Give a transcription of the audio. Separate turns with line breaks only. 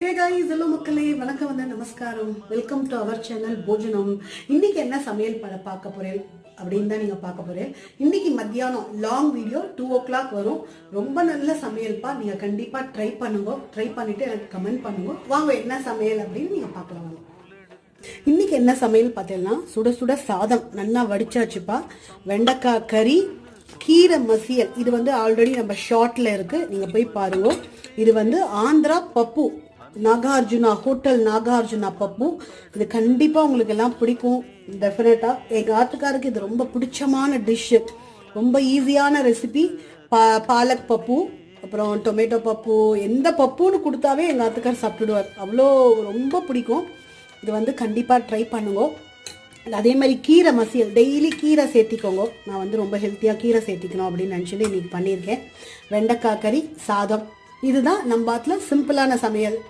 Hello மக்களே வணக்கம் வந்து நமஸ்காரம். வெல்கம் டு அவர் சேனல் போஜனம் இன்னைக்கு என்ன சமையல் பட பார்க்க போறேன் அப்படின்னு தான் நீங்கள் பார்க்க போறேன். இன்னைக்கு மத்தியானம் long video two o'clock வரும். ரொம்ப நல்ல சமையல்ப்பா நீங்கள் கண்டிப்பாக ட்ரை பண்ணுங்க. ட்ரை பண்ணிட்டு எனக்கு கமெண்ட் பண்ணுங்க. வாங்க என்ன சமையல் அப்படின்னு நீங்கள் பார்க்கலாம் இன்னைக்கு என்ன சமையல் பார்த்தீங்கன்னா சுட சுட சாதம் நல்லா வடிச்சாச்சுப்பா. வெண்டைக்காய் கறி கீரை மசியல். இது வந்து ஆல்ரெடி நம்ம ஷார்ட்ல இருக்கு. நீங்க போய் பாருங்க. இது வந்து ஆந்திரா பப்பு. நாகார்ஜுனா ஹோட்டல் நாகார்ஜுனா பப்பு இது கண்டிப்பா உங்களுக்கு எல்லாம் பிடிக்கும். டெஃபினட்டா எங்க ஆத்துக்காருக்கு இது ரொம்ப பிடிச்சமான டிஷ் ரொம்ப ஈஸியான ரெசிபி பா பாலக் பப்பு அப்புறம் டொமேட்டோ பப்பு எந்த பப்புன்னு கொடுத்தாவே எங்கள் ஆத்துக்கார் சாப்பிட்டுடுவார். அவ்வளோ ரொம்ப பிடிக்கும். இது வந்து கண்டிப்பாக ட்ரை பண்ணுங்க. அதே மாதிரி கீரை மசியல். டெய்லி கீரை சேர்த்திக்கோங்க. நான் வந்து ரொம்ப ஹெல்த்தியாக கீரை சேர்த்திக்கணும் அப்படின்னு நினச்சிட்டு இன்னைக்கு பண்ணியிருக்கேன். வெண்டைக்காய் கறி சாதம். இதுதான் நம்ம பாத்தில் சிம்பிளான சமையல்.